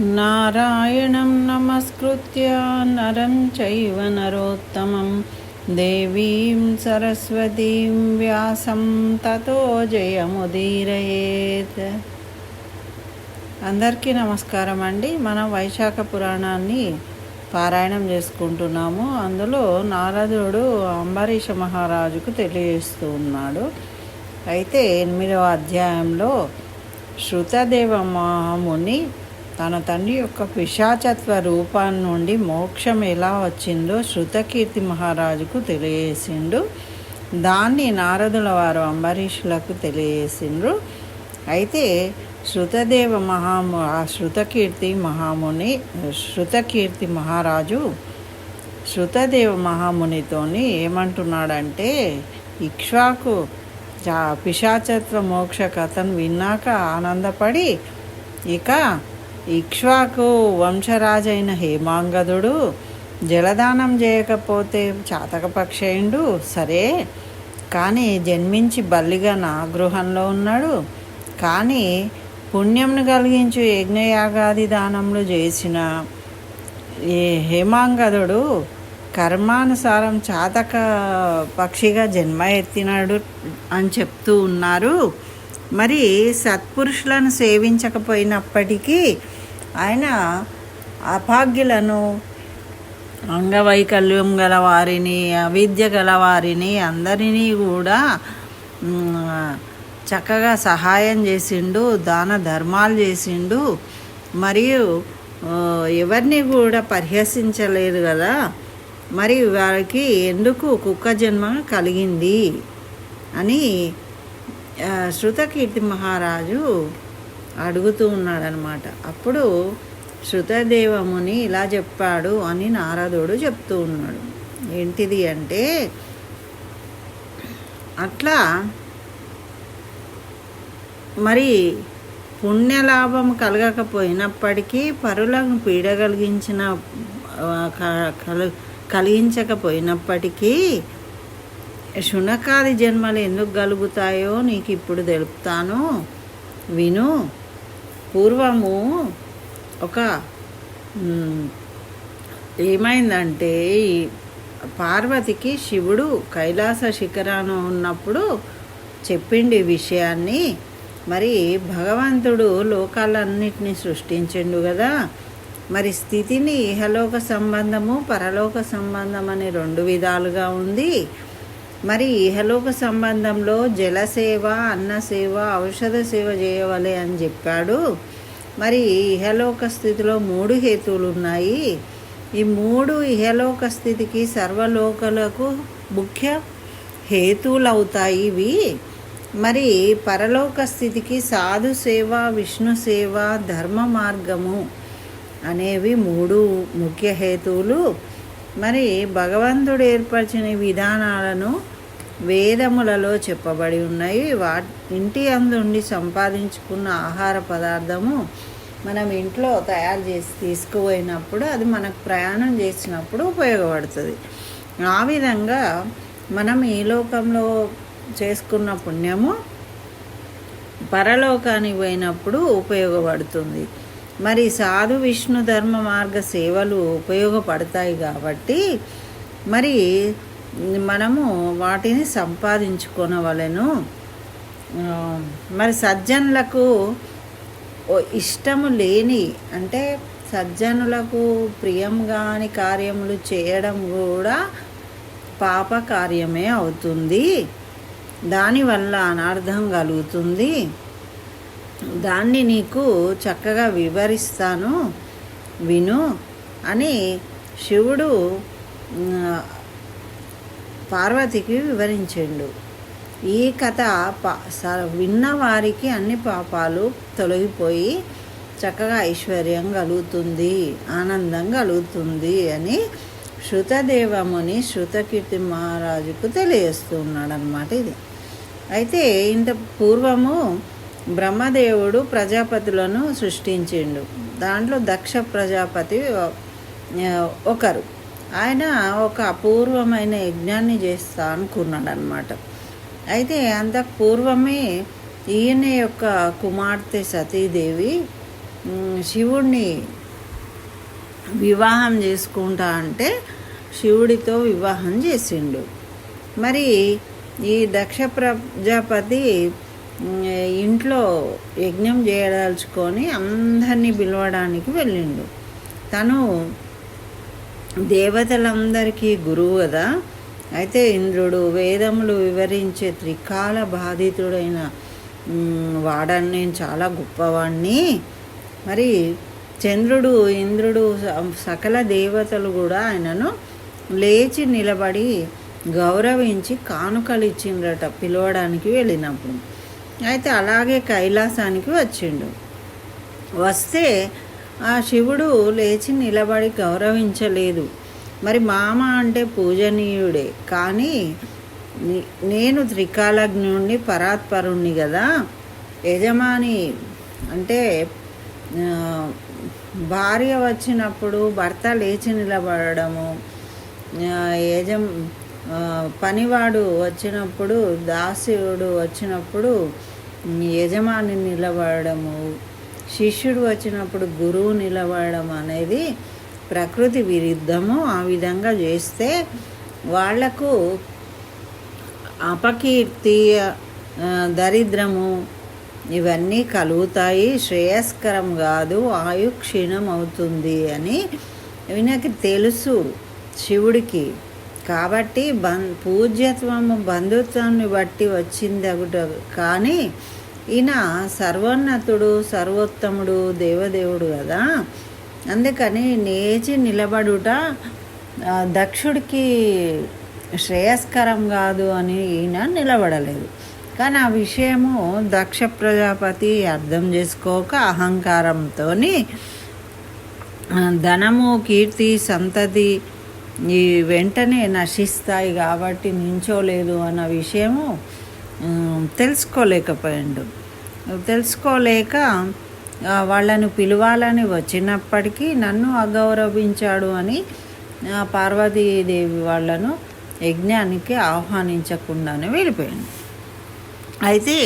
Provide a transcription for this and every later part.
నారాయణం నమస్కృత్య నరం చైవ నరోత్తమం దేవీం సరస్వతీం వ్యాసం తతో జయముదీరయేత్ అందరికీ నమస్కారం అండి. మనం వైశాఖ పురాణాన్ని పారాయణం చేసుకుంటున్నాము. అందులో నారదుడు అంబరీష మహారాజుకు తెలియజేస్తూ ఉన్నాడు. అయితే ఎనిమిదవ అధ్యాయంలో శృతదేవ మహాముని తన తండ్రి యొక్క పిశాచత్వ రూపం నుండి మోక్షం ఎలా వచ్చిందో శృతకీర్తి మహారాజుకు తెలియజేసిండు. దాన్ని నారదుల వారు అంబరీషులకు తెలియజేసిండ్రు. అయితే శృతదేవ మహాము ఆ శృతకీర్తి మహాముని శృతకీర్తి మహారాజు శృతదేవ మహామునితోని ఏమంటున్నాడంటే ఇక్ష్వాకు పిశాచత్వ మోక్ష కథను విన్నాక ఆనందపడి ఇక ఇక్ష్వాకు వంశరాజైన హేమాంగదుడు జలదానం చేయకపోతే చాతకపక్షేయుడు. సరే కానీ జన్మించి బల్లిగా నా గృహంలో ఉన్నాడు. కానీ పుణ్యంను కలిగించు యజ్ఞయాగాది దానములు చేసిన ఈ హేమాంగదుడు కర్మానుసారం చాతక పక్షిగా జన్మ ఎత్తినాడు అని చెప్తూ ఉన్నారు. మరి సత్పురుషులను సేవించకపోయినప్పటికీ ఆయన అభాగ్యులను అంగవైకల్యం గల వారిని అవిద్య గల వారిని అందరినీ కూడా చక్కగా సహాయం చేసిండు దాన ధర్మాలు చేసిండు. మరియు ఎవరిని కూడా పరిహసించలేదు కదా. మరి వారికి ఎందుకు కుక్క జన్మ కలిగింది అని శృతకీర్తి మహారాజు అడుగుతూ ఉన్నాడనమాట. అప్పుడు శృతదేవముని ఇలా చెప్పాడు అని నారదుడు చెప్తూ ఉన్నాడు. ఏంటిది అంటే అట్లా మరి పుణ్యలాభం కలగకపోయినప్పటికీ పరులను పీడ కలిగించిన కలిగించకపోయినప్పటికీ శునకాది జన్మలు ఎందుకు కలుగుతాయో నీకు ఇప్పుడు తెలుపుతాను. విను. పూర్వము ఒక ఏమైందంటే పార్వతికి శివుడు కైలాస శిఖరాన ఉన్నప్పుడు చెప్పిండి విషయాన్ని. మరి భగవంతుడు లోకాలన్నింటినీ సృష్టించిండు కదా. మరి స్థితిని ఇహలోక సంబంధము పరలోక సంబంధం అని రెండు విధాలుగా ఉంది. మరి ఇహలోక సంబంధంలో జలసేవ అన్నసేవ ఔషధ సేవ చేయవలే అని చెప్పాడు. మరి ఇహలోక స్థితిలో మూడు హేతువులు ఉన్నాయి ఈ మూడు ఇహలోక స్థితికి సర్వలోకలకు ముఖ్య హేతువులు అవుతాయి ఇవి. మరి పరలోక స్థితికి సాధు సేవ విష్ణు సేవ ధర్మ మార్గము అనేవి మూడు ముఖ్య హేతువులు. మరి భగవంతుడు ఏర్పరిచిన విధానాలను వేదములలో చెప్పబడి ఉన్నాయి. వా ఇంటి అందుండి సంపాదించుకున్న ఆహార పదార్థము మనం ఇంట్లో తయారు చేసి తీసుకుపోయినప్పుడు అది మనకు ప్రయాణం చేసినప్పుడు ఉపయోగపడుతుంది. ఆ విధంగా మనం ఈ లోకంలో చేసుకున్న పుణ్యము పరలోకానికి పోయినప్పుడు ఉపయోగపడుతుంది. మరి సాధు విష్ణు ధర్మ మార్గ సేవలు ఉపయోగపడతాయి కాబట్టి మరి మనము వాటిని సంపాదించుకోనవలను. మరి సజ్జనులకు ఇష్టము లేని అంటే సజ్జనులకు ప్రియం కాని కార్యములు చేయడం కూడా పాప కార్యమే అవుతుంది దానివల్ల అనర్థం కలుగుతుంది. దాన్ని నీకు చక్కగా వివరిస్తాను. విను అని శివుడు పార్వతికి వివరించిండు. ఈ కథ పా విన్న వారికి అన్ని పాపాలు తొలగిపోయి చక్కగా ఐశ్వర్యం కలుగుతుంది ఆనందం కలుగుతుంది అని శృతదేవముని శృతకీర్తి మహారాజుకు తెలియజేస్తున్నాడు అనమాట ఇది. అయితే ఇంత పూర్వము బ్రహ్మదేవుడు ప్రజాపతులను సృష్టించిండు. దాంట్లో దక్ష ప్రజాపతి ఒకరు. ఆయన ఒక అపూర్వమైన యజ్ఞాన్ని చేస్తా అనుకున్నాడు అనమాట అయితే అంతకు పూర్వమే ఈయన యొక్క కుమార్తె సతీదేవి శివుణ్ణి వివాహం చేసుకుంటా అంటే శివుడితో వివాహం చేసిండు. మరి ఈ దక్ష ప్రజాపతి ఇంట్లో యజ్ఞం చేయదలుచుకొని అందరినీ పిలవడానికి వెళ్ళిండు. తను దేవతలందరికీ గురువు కదా అయితే ఇంద్రుడు వేదములు వివరించే త్రికాల బాధితుడైన వాడని నేను చాలా గొప్పవాణ్ణి. మరి చంద్రుడు ఇంద్రుడు స- సకల దేవతలు కూడా ఆయనను లేచి నిలబడి గౌరవించి కానుకలు ఇచ్చిండ్రట పిలవడానికి వెళ్ళినప్పుడు. అయితే అలాగే కైలాసానికి వచ్చిండు. వస్తే ఆ శివుడు లేచి నిలబడి గౌరవించలేదు. మరి మామ అంటే పూజనీయుడే. కానీ నేను త్రికాలజ్ఞుణ్ణి పరాత్పరుణ్ణి కదా యజమాని అంటే భార్య వచ్చినప్పుడు భర్త లేచి నిలబడము ఆ, యజం పనివాడు వచ్చినప్పుడు దాసుడు వచ్చినప్పుడు యజమాని నిలబడము. శిష్యుడు వచ్చినప్పుడు గురువు నిలబడడం అనేది ప్రకృతి విరుద్ధము. ఆ విధంగా చేస్తే వాళ్ళకు అపకీర్తి దరిద్రము ఇవన్నీ కలుగుతాయి. శ్రేయస్కరం కాదు ఆయు క్షీణం అవుతుంది అని ఈయనకి తెలుసు శివుడికి. కాబట్టి బం పూజ్యత్వము బంధుత్వాన్ని బట్టి వచ్చింది కానీ ఈయన సర్వోన్నతుడు సర్వోత్తముడు దేవదేవుడు కదా. అందుకని నేచి నిలబడుట దక్షుడికి శ్రేయస్కరం కాదు అని ఈయన నిలబడలేదు. కానీ ఆ విషయము దక్ష ప్రజాపతి అర్థం చేసుకోక అహంకారంతో ధనము కీర్తి సంతతి ఈ వెంటనే నశిస్తాయి కాబట్టి నించోలేదు అన్న విషయము తెలుసుకోలేకపోయాడు తెలుసుకోలేకపోయిండు. తెలుసుకోలేక వాళ్ళను పిలవాలని వచ్చినప్పటికీ నన్ను అగౌరవించాడు అని పార్వతీదేవి వాళ్ళను యజ్ఞానికి ఆహ్వానించకుండానే వెళ్ళిపోయాడు. అయితే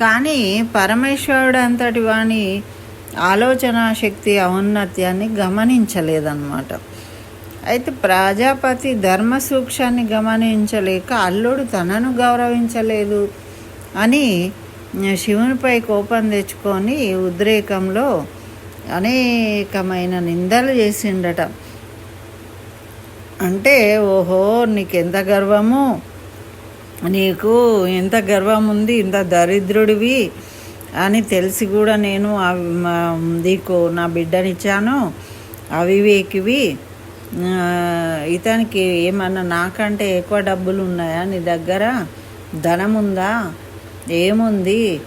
కానీ పరమేశ్వరుడు అంతటి వాని ఆలోచన శక్తి ఔన్నత్యాన్ని గమనించలేదన్నమాట. అయితే ప్రజాపతి ధర్మ సూక్ష్మాన్ని గమనించలేక అల్లుడు తనను గౌరవించలేదు అని శివునిపై కోపం తెచ్చుకొని ఉద్రేకంలో అనేకమైన నిందలు చేసిండట. అంటే ఓహో నీకెంత గర్వము? నీకు ఎంత గర్వం ఉంది ఇంత దరిద్రుడివి అని తెలిసి కూడా నేను అవి నీకు నా బిడ్డనిచ్చాను అవివేకివి ఇతనికి ఏమన్నా నాకంటే ఎక్కువ డబ్బులు ఉన్నాయా నీ దగ్గర? ధనం ఉందా ఏముంది?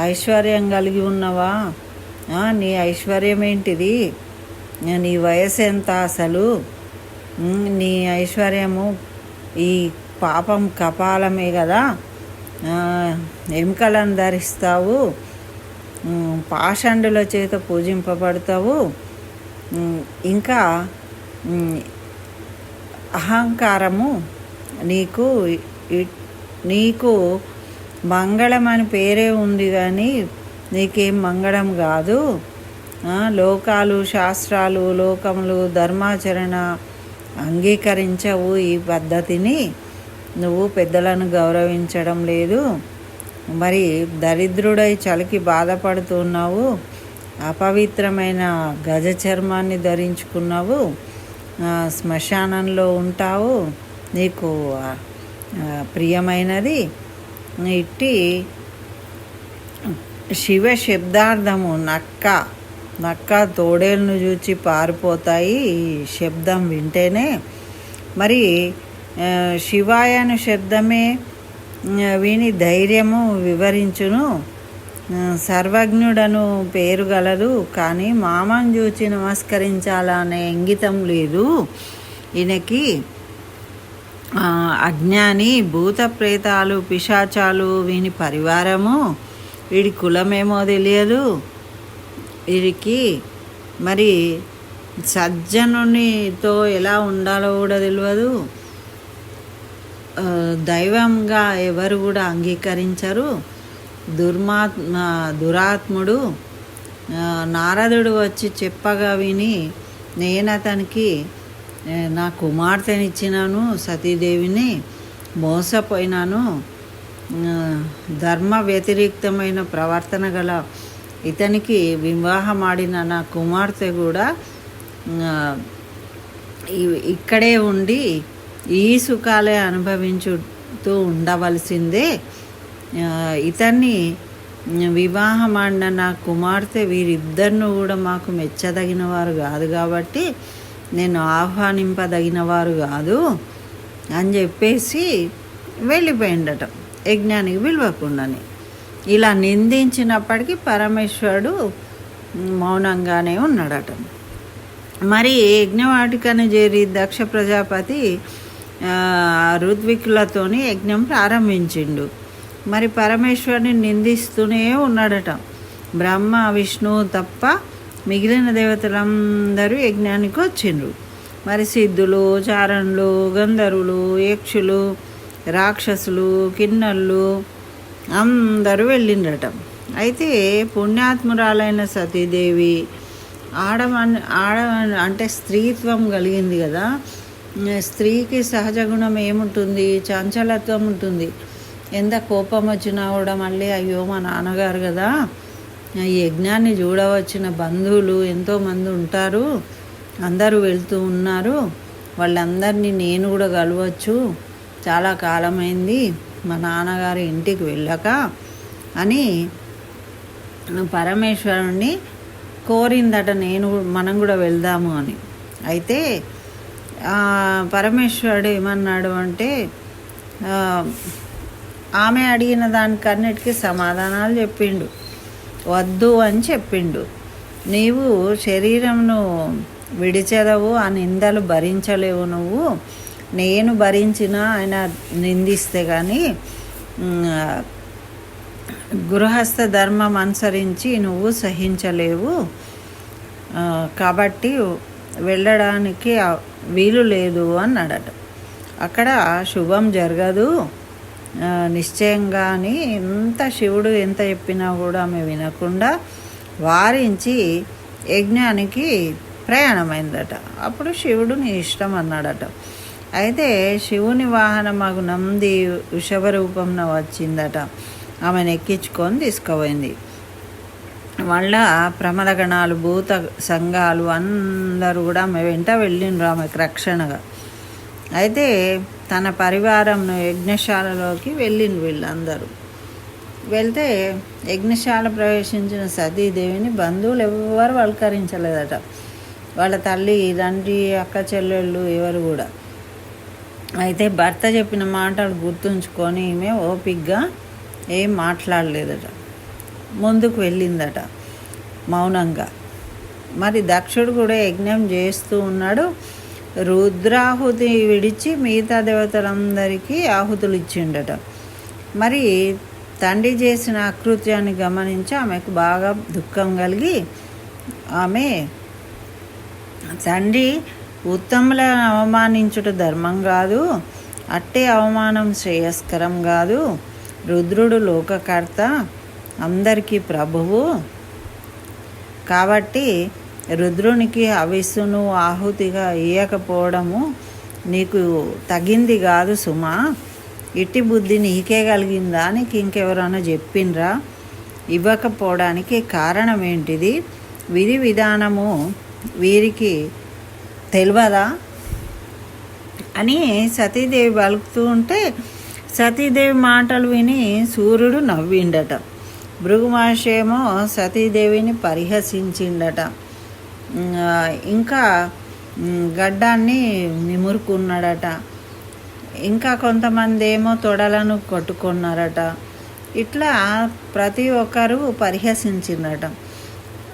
ఐశ్వర్యం కలిగి ఉన్నవా? నీ ఐశ్వర్యం ఏంటిది? నీ వయసు ఎంత అసలు? నీ ఐశ్వర్యము ఈ పాపం కపాలమే కదా? ఎముకలను ధరిస్తావు? పాషండుల చేత పూజింపబడతావు? ఇంకా అహంకారము నీకు నీకు మంగళం అని పేరే ఉంది కానీ నీకేం మంగళం కాదు. లోకాలు శాస్త్రాలు లోకములు ధర్మాచరణ అంగీకరించవు ఈ పద్ధతిని. నువ్వు పెద్దలను గౌరవించడం లేదు. మరి దరిద్రుడై చలికి బాధపడుతున్నావు అపవిత్రమైన గజ చర్మాన్ని ధరించుకున్నావు. శ్మశానంలో ఉంటావు. నీకు ప్రియమైనది. ఇట్టి శివ శబ్దార్థము నక్క నక్క తోడేళ్ళను చూచి పారిపోతాయి ఈ శబ్దం వింటేనే. మరి శివాయను శబ్దమే విని ధైర్యము వివరించును. సర్వజ్ఞుడను పేరు గలరు కానీ మామను చూచి నమస్కరించాలనే ఇంగితం లేదు. ఈయనకి అజ్ఞాని భూత ప్రేతాలు పిశాచాలు వీని పరివారము. వీడి కులమేమో తెలియదు. వీడికి మరి సజ్జనునితో ఎలా ఉండాలో కూడా తెలియదు. దైవంగా ఎవరు కూడా అంగీకరించరు. దుర్మాత్మ దురాత్ముడు నారదుడు వచ్చి చెప్పగా విని నేను అతనికి నా కుమార్తెనిచ్చినాను సతీదేవిని మోసపోయినాను ధర్మ వ్యతిరేక్తమైన ప్రవర్తన గల ఇతనికి వివాహమాడిన నా కుమార్తె కూడా ఇక్కడే ఉండి ఈ సుఖాలే అనుభవించుతూ ఉండవలసిందే. ఇతన్ని వివాహమాడిన నా కుమార్తె వీరిద్దరిని కూడా మాకు మెచ్చదగిన వారు కాదు కాబట్టి నేను ఆహ్వానింపదగిన వారు కాదు అని చెప్పేసి వెళ్ళిపోయిండట. యజ్ఞానికి పిలవకుండానే. ఇలా నిందించినప్పటికీ పరమేశ్వరుడు మౌనంగానే ఉన్నాడట. మరి యజ్ఞవాటికను చేరి దక్ష ప్రజాపతి ఆ, ఋత్వికులతోని యజ్ఞం ప్రారంభించిండు. మరి పరమేశ్వరుని నిందిస్తూనే ఉన్నాడట. బ్రహ్మ విష్ణువు తప్ప మిగిలిన దేవతలందరూ యజ్ఞానికి వచ్చిండ్రు. మరి సిద్ధులు చారణులు గంధర్వులు యక్షులు రాక్షసులు కిన్నళ్ళు అందరూ వెళ్ళిండ్రట. అయితే పుణ్యాత్మురాలైన సతీదేవి ఆడమన్ ఆడ అంటే స్త్రీత్వం కలిగింది కదా. స్త్రీకి సహజ గుణం ఏముంటుంది? చంచలత్వం ఉంటుంది. ఎంత కోపం వచ్చినా కూడా మళ్ళీ అయ్యో మా నాన్నగారు కదా ఈ యజ్ఞాన్ని చూడవచ్చిన బంధువులు ఎంతోమంది ఉంటారు అందరూ వెళ్తూ ఉన్నారు వాళ్ళందరినీ నేను కూడా కలవచ్చు. చాలా కాలమైంది మా నాన్నగారి ఇంటికి వెళ్ళక అని పరమేశ్వరుణ్ణి కోరిందట నేను మనం కూడా వెళ్దాము అని. అయితే పరమేశ్వరుడు ఏమన్నాడు అంటే ఆమె అడిగిన దానికన్నిటికీ సమాధానాలు చెప్పిండు. వద్దు అని చెప్పిండు. నీవు శరీరంను విడిచెదవు ఆ నిందలు భరించలేవు నువ్వు. నేను భరించిన ఆయన నిందిస్తే కానీ గృహస్థ ధర్మం అనుసరించి నువ్వు సహించలేవు. కాబట్టి వెళ్ళడానికి వీలు లేదు అన్నాడట. అక్కడ శుభం జరగదు. నిశ్చయంగాని ఎంత శివుడు ఎంత చెప్పినా కూడా ఆమె వినకుండా వారించి యజ్ఞానికి ప్రయాణమైందట. అప్పుడు శివుడు నీ ఇష్టం అన్నాడట. అయితే శివుని వాహనమగు నంది వృషభ రూపంలో వచ్చిందట. ఆమెను ఎక్కించుకొని తీసుకుపోయింది. వాళ్ళ ప్రమదగణాలు భూత సంఘాలు అందరూ కూడా ఆమె వెంట వెళ్ళిండ్రు ఆమెకు రక్షణగా. అయితే తన పరివారంను యజ్ఞశాలలోకి వెళ్ళిండ్రు వీళ్ళందరూ. వెళ్తే యజ్ఞశాల ప్రవేశించిన సతీదేవిని బంధువులు ఎవ్వరు వల్కరించలేదట. వాళ్ళ తల్లి తండ్రి అక్క చెల్లెళ్ళు ఎవరు కూడా. అయితే భర్త చెప్పిన మాటలు గుర్తుంచుకొని ఈమె ఓపిగ్గా ఏం మాట్లాడలేదట. ముందుకు వెళ్ళిందట మౌనంగా. మరి దక్షుడు కూడా యజ్ఞం చేస్తూ ఉన్నాడు. రుద్రాహుతి విడిచి మిగతా దేవతలందరికీ ఆహుతులు ఇచ్చిండట. మరి తండ్రి చేసిన అకృత్యాన్ని గమనించి ఆమెకు బాగా దుఃఖం కలిగి ఆమె తండ్రి ఉత్తములను అవమానించుట ధర్మం కాదు అట్టే అవమానం శ్రేయస్కరం కాదు. రుద్రుడు లోకకర్త అందరికీ ప్రభువు. కాబట్టి రుద్రునికి హవిస్సును ఆహుతిగా ఇయ్యకపోవడము నీకు తగింది కాదు సుమా. ఇట్టి బుద్ధి నీకే కలిగిందా నీకు ఇంకెవరైనా చెప్పినరా? ఇవ్వకపోవడానికి కారణం ఏంటిది విధి విధానము వీరికి తెలియదా అని సతీదేవి బలుకుతూ ఉంటే సతీదేవి మాటలు విని సూర్యుడు నవ్విండట. భృగుమాషేమో సతీదేవిని పరిహసించిండట. ఇంకా గడ్డాన్ని నిమురుకున్నాడట. ఇంకా కొంతమంది ఏమో తొడలను కొట్టుకున్నారట. ఇట్లా ప్రతి ఒక్కరు పరిహసించిందట.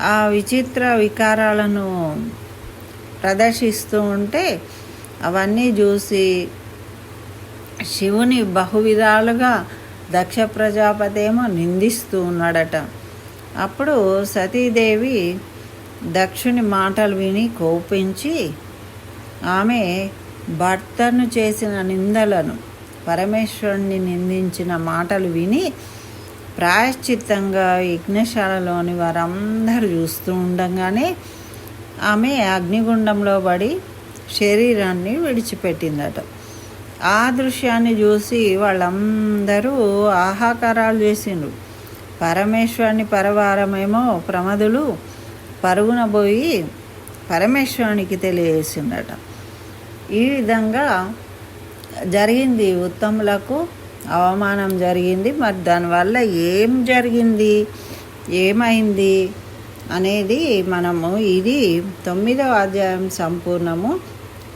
ఆ విచిత్ర వికారాలను ప్రదర్శిస్తూ ఉంటే అవన్నీ చూసి శివుని బహువిధాలుగా దక్ష ప్రజాపతి ఏమో నిందిస్తూ ఉన్నాడట. అప్పుడు సతీదేవి దక్షుని మాటలు విని కోపించి ఆమె భర్తను చేసిన నిందలను పరమేశ్వరుణ్ణి నిందించిన మాటలు విని ప్రాయశ్చిత్తంగా యజ్ఞశాలలోని వారందరూ చూస్తూ ఉండగానే ఆమె అగ్నిగుండంలో పడి శరీరాన్ని విడిచిపెట్టిందట. ఆ దృశ్యాన్ని చూసి వాళ్ళందరూ ఆహాకారాలు చేసిండ్రు. పరమేశ్వరుని పరవారమేమో ప్రమదులు పరుగున పోయి పరమేశ్వరునికి తెలియజేసిండట. ఈ విధంగా జరిగింది. ఉత్తములకు అవమానం జరిగింది. మరి దానివల్ల ఏం జరిగింది? ఏమైంది? అనేది మనము ఇది తొమ్మిదవ అధ్యాయం సంపూర్ణము.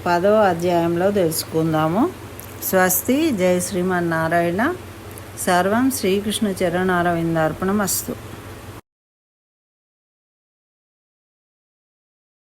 పదవ అధ్యాయంలో తెలుసుకుందాము. స్వస్తి జయ శ్రీమన్నారాయణ. సర్వం శ్రీకృష్ణ చరణారవిందార్పణం అస్తు